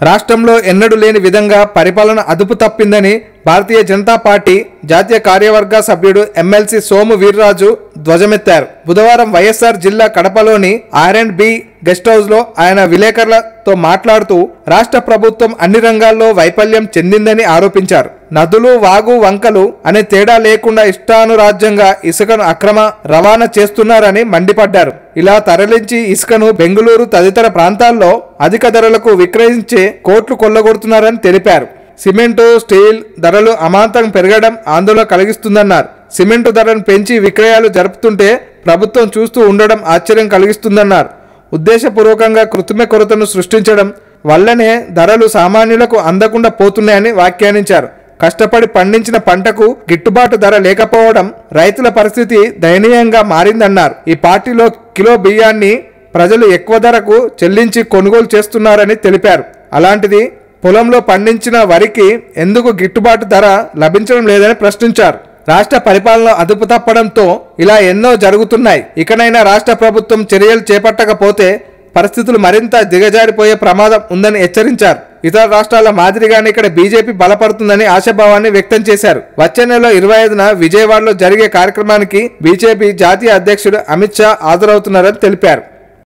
రాష్ట్రంలో ఎన్నడూ లేని విధంగా పరిపాలన అదుపు తప్పిందని భారతీయ జనతా పార్టీ జాతీయ కార్యవర్గ సభ్యుడు ఎమ్మెల్సీ సోము వీర్రాజు ధ్వజమెత్తారు. బుధవారం వైఎస్ఆర్ జిల్లా కడపలోని ఆర్ అండ్ బి గెస్ట్ హౌస్లో ఆయన విలేకరులతో మాట్లాడుతూ రాష్ట్ర ప్రభుత్వం అన్ని రంగాల్లో వైఫల్యం చెందిందని ఆరోపించారు. నదులు వాగు వంకలు అనే తేడా లేకుండా ఇష్టానురాజ్యంగా ఇసుకను అక్రమ రవాణా చేస్తున్నారని మండిపడ్డారు. ఇలా తరలించి ఇసుకను బెంగళూరు తదితర ప్రాంతాల్లో అధిక ధరలకు విక్రయించే కోట్లు కొల్లగొడుతున్నారని తెలిపారు. సిమెంటు స్టీల్ ధరలు అమాంతం పెరగడం ఆందోళన కలిగిస్తుందన్నారు. సిమెంటు ధరను పెంచి విక్రయాలు జరుపుతుంటే ప్రభుత్వం చూస్తూ ఉండడం ఆశ్చర్యం కలిగిస్తుందన్నారు. ఉద్దేశపూర్వకంగా కృత్రిమ కొరతను సృష్టించడం వల్లనే ధరలు సామాన్యులకు అందకుండా పోతున్నాయని వ్యాఖ్యానించారు. కష్టపడి పండించిన పంటకు గిట్టుబాటు ధర లేకపోవడం రైతుల పరిస్థితి దయనీయంగా మారిందన్నారు. ఈ పార్టీలో కిలో బియ్యాన్ని ప్రజలు ఎక్కువ ధరకు చెల్లించి కొనుగోలు చేస్తున్నారని తెలిపారు. అలాంటిది పొలంలో పండించిన వరికి ఎందుకు గిట్టుబాటు ధర లభించడం లేదని ప్రశ్నించారు. రాష్ట్ర పరిపాలన అదుపు తప్పడంతో ఇలా ఎన్నో జరుగుతున్నాయి. ఇకనైనా రాష్ట్ర ప్రభుత్వం చర్యలు చేపట్టకపోతే పరిస్థితులు మరింత దిగజారిపోయే ప్రమాదం ఉందని హెచ్చరించారు. ఇతర రాష్ట్రాల మాదిరిగానే ఇక్కడ బీజేపీ బలపడుతుందని ఆశాభావాన్ని వ్యక్తం చేశారు. వచ్చే నెల ఇరవై ఐదున విజయవాడలో జరిగే కార్యక్రమానికి బీజేపీ జాతీయ అధ్యక్షుడు అమిత్ షా హాజరవుతున్నారని తెలిపారు.